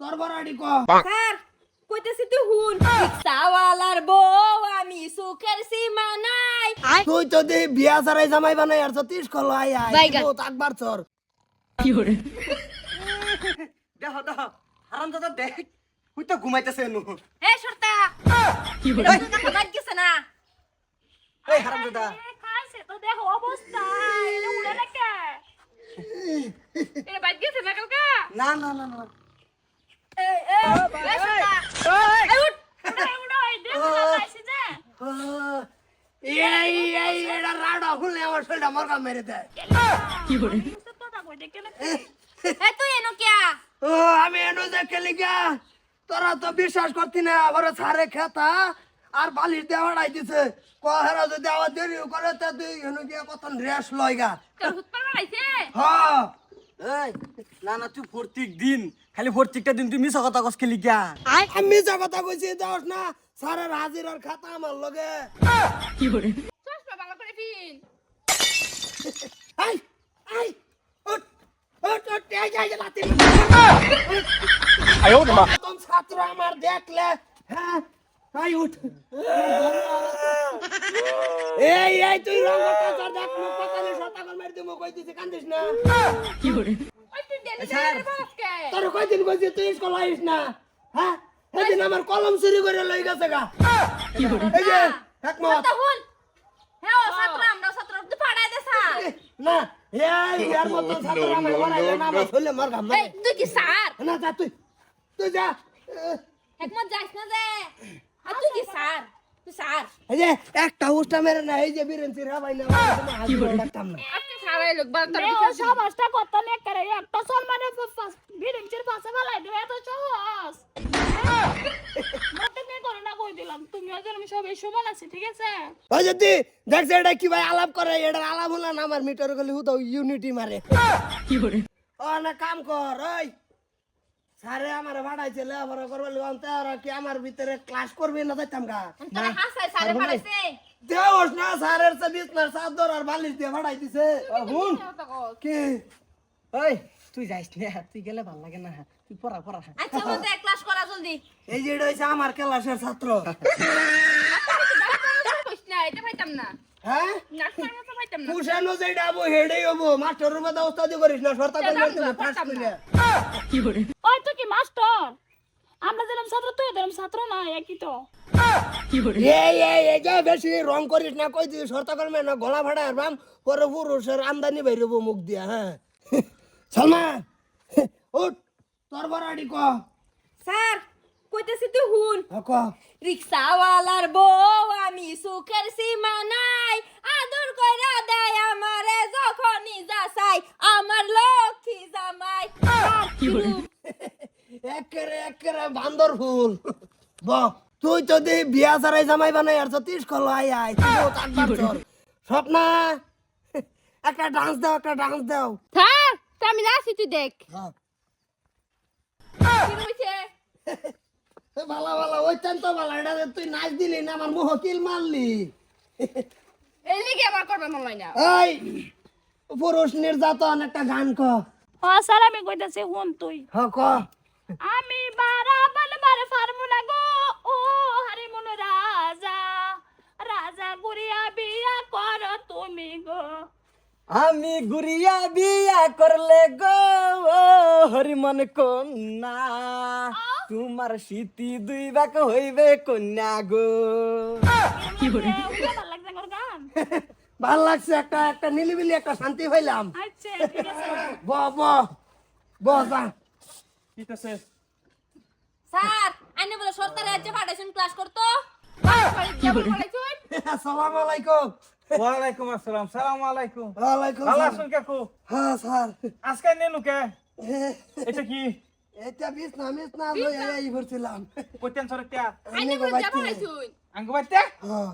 তোর বড়াডি ক। স্যার কইতেছি তুই হুন রিক্সাওয়ালার বউ আমি সুখের সীমা নাই তুই তো দে বিয়া সারাই জামাই বানাই আর সতীশ কল আই আই। তো আকবার চর। দেখ দেখ হারাম দাদা দেখ তুই তো ঘুমাইতেছে নু এ সরতা এটা তো দেখা বাদ গেছে না? এই হারাম দাদা খাইছে তো দেখো অবস্থা এটা উড়ে নাকি এটা বাদ গেছে না কালকা? না না না না। আমি এনো যে খেলি গা তোরা তো বিশ্বাস করতি না আবার সারে খেতা আর বালিশ দেওয়া দিছে কহেরা যদি আবার দেরি করে তা তুই এনো গিয়ে কত রেস লয় গা তোর হুত পার লাইছে হ্যাঁ। এই না না তুই প্রত্যেক দিন খালি প্রত্যেকটা দিন তুই মিছা কথা কস খেলি গা আমি যা কথা কইছি দোস না স্যারের হাজিরার খাতা আমার লগে। চশমা ভালো করে পিন এই এই উঠ উঠ উঠ এই যাই লাতি আয় মা। তোম ছাত্র আমার দেখলে হ্যাঁ? আই উঠ। এই এই তুই দেখ মুখ শতা কর মারি দিমু কই দিছি কান্দিস না। ওই তুই ডেলি ডেলি বাসকে তোর কই দিন কইছি তুই স্কুল আইস না? হ্যাঁ? সেদিন আমার কলম চুরি করে লই গেছে গা। এই যে একমত। হুন হ্যাঁ ও ছাত্র আমরা ছাত্র তুই পাড়ায় দে স্যার না এই ইয়ার মত ছাত্র আমার বড়াইলে না আমার হইলে মার গাম এই তুই কি স্যার না যা তুই তুই যা একমত যাইস না যে? আর তুই কি স্যার তুই স্যার এই যে একটা উষ্টা মেরে না এই যে বীরেন চিরা ভাই না কি বলে? না। স্যার লোক বা তোর সমাজটা কত নেক করে একটা বিরিঞ্চির পাশে ফেলাই দেবে এত সহজ করে না কই দিলাম। তুমি আমি সমান আছি ঠিক আছে? ওই যদি দেখছে এটা কি ভাই আলাপ করে এটা আলাপ হলো না আমার মিটার গলি ইউনিটি মারে। ও না কাম কর ওই। স্যারে আমার ভাড়াইছে লেখাপড়া করবার লিবাম তারা কি আমার ভিতরে ক্লাস করবে না যাইতাম গা। তোর হাসাই দেওস না স্যারের সে বিছনার চাদর আর বালিশ দিয়ে ভাড়াই দিছে হুন। কি? ওই তুই যাইস না তুই গেলে ভালো লাগে না। তুই পড়া পড়া। আচ্ছা বলতে ক্লাস করা জলদি। এই যে এটা হইছে আমার ক্লাসের ছাত্র। এটা পাইতাম না হ্যাঁ? নাস্তার মতো পাইতাম না পুষানো যেটা আবো হেডেই হব। মাস্টার রুমে তো ওস্তাদি করিস না সরতা পাস কি আমরা দিলাম ছাত্র তুই দিলাম ছাত্র না একই তো। এই এই এই যে বেশি রং করিস না কই দিস সরতা করবে না গলা ভাড়া আরবাম পরে পুরুষের আমদানি বাইরবো মুখ দিয়া হ্যাঁ। সালমা উঠ তোর বড়াডি ক। স্যার কইতেছি তুই হুন ক। রিক্সাওয়ালার বউ আমি সুখের সীমা নাই। আদর কইরা দেয় আমারে যখনই যা চাই আমার লক্ষ্মী জামাই। একেরে একেরে বান্দর ফুল। ব তুই তো বিয়া সারাই জামাই বানাই আর সতীশ কল আই আই স্বপ্না একটা ডান্স দাও একটা ডান্স দাও। তো আমি নাচি তুই দেখ। ভালো ভালো ওইটান তো ভালো এটা তুই নাচ দিলি না আমার মুহ কিল মারলি। এই লিগে আমার করবে মন হয় না। এই পুরুষ নির্যাতন একটা গান ক। ও স্যার আমি কইতাছি হুন তুই। হ ক। আমি বারাবার মারে না গো। ও হারি মন রাজা রাজা গুড়িয়া বিয়া কর তুমি গো। আমি গুড়িয়া বিয়া করলে গো ও হরিমন কন্যা। তোমার স্মৃতি দুই বাক হইবে কন্যা গো। ভালো লাগছে ভালো লাগছে একটা একটা নিলিবিলি একটা শান্তি পাইলাম। আচ্ছা ঠিক আছে। ব ব ব যা। স্যার আইনে বলে সরকারি রাজ্যে পাঠাইছেন ক্লাস করতো। আসসালামু আলাইকুম। ওয়ালাইকুম আসসালাম সালাম আলাইকুম। ওয়ালাইকুম ভালো সালাম। আছেন কাকু? হ্যাঁ স্যার। আজকে নেনু কে? এটা কি? এটা বিছনা বিছনা লই এই ভরছিলাম। কইতেন সরে কে? আইনে বলে যা পাঠাইছুন আঙ্গ বাইতে? হ্যাঁ।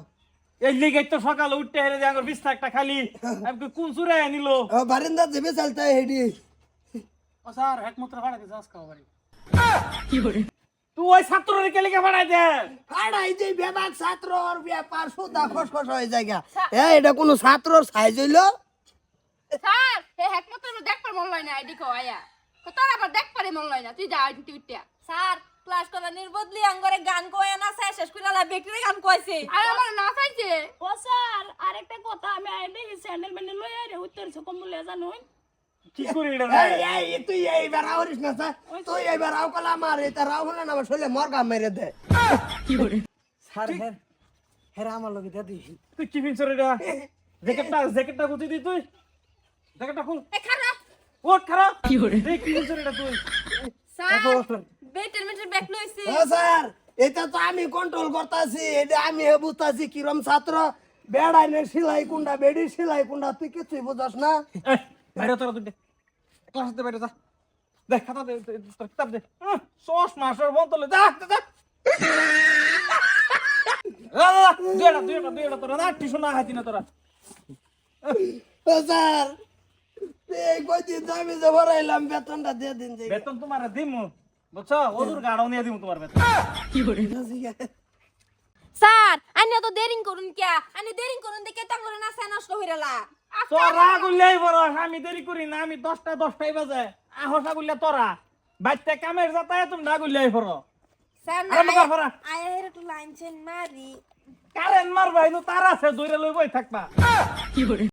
এই লিগে তো সকালে উঠতে হেরে যে আঙ্গুর একটা খালি। আমি কোন সুরে নিল? বারিন্দা যাবে চলতে হেডি। ও স্যার একমাত্র ভাড়া দিতে আজকে বাড়ি তুই ওই ছাত্ররে কে ভাড়া দে। আড়াই যে বেবাক ছাত্র আর ব্যাপার সুদা খসখস হয়ে জায়গা এ এটা কোন ছাত্রর সাইজ হইল? স্যার হে একমাত্র দেখ পার মন লয় না আইডি কো আয়া। তো তোর আবার দেখ পারে মন লয় না তুই যা তুই উঠিয়া স্যার ক্লাস করা নির্বদলি আঙ্গরে গান কয়ে না স্যার শেষ করে আলা বেকরি গান কইছে। আর আমার না পাইছে? ও স্যার আরেকটা কথা আমি আই দেখি স্যান্ডেল ম্যান্ডেল লই আরে উত্তর সে কম বলে জানুন। কি করি এটা এই, এই, তুই এইবার আওরিস না স্যার। তুই এইবার আও কলা আমার এটা রাও হলে না আমার শরীরে মরগা মেরে দে। স্যার হ্যাঁ হ্যাঁ আমার লগে তুই কি ফিনছর এটা? জ্যাকেটটা জ্যাকেটটা গুছি দি তুই। জ্যাকেটটা খুল। এ খারাপ। ওট খারাপ। কি করে? দেখ কি ফিনছর এটা তুই। স্যার বেটের মেটের ব্যাক লইছে। ও স্যার এটা তো আমি কন্ট্রোল করতেছি এটা আমি বুঝতেছি কিরম ছাত্র। বেড়াইনে সেলাই কুন্ডা বেডি সেলাই কুন্ডা তুই কিছুই বুঝস না। বাইরে তোরা দুটো ক্লাস দে বাইরে যা। দেখ খাতা দে তোর কিতাব দে। সস মাসের বন্তলে যা যা, দুইটা দুইটা দুইটা তোরা না টিউশন না খাইতি না তোরা। স্যার এই কয়দিন আমি যে ভরাইলাম বেতনটা দিয়ে দিন বেতন তোমার দিমু বুঝছ? ওদুর গাড়াও নিয়ে দিমু তোমার বেতন। স্যার আনি তো দেরিং করুন কিয়া? আনি দেরিং করুন দেখে তাঙ্গরে না স্যার নষ্ট হইরালা তোরা গুল্লাই বড় আমি দেরি করি না আমি দশটা দশটাই বাজে। আহসা গুল্লা তোরা। বাইতে কামের যাতায় তুমি না গুল্লাই বড় কারেন্ট মারবা তার আছে দৌড়ে লই বই থাকবা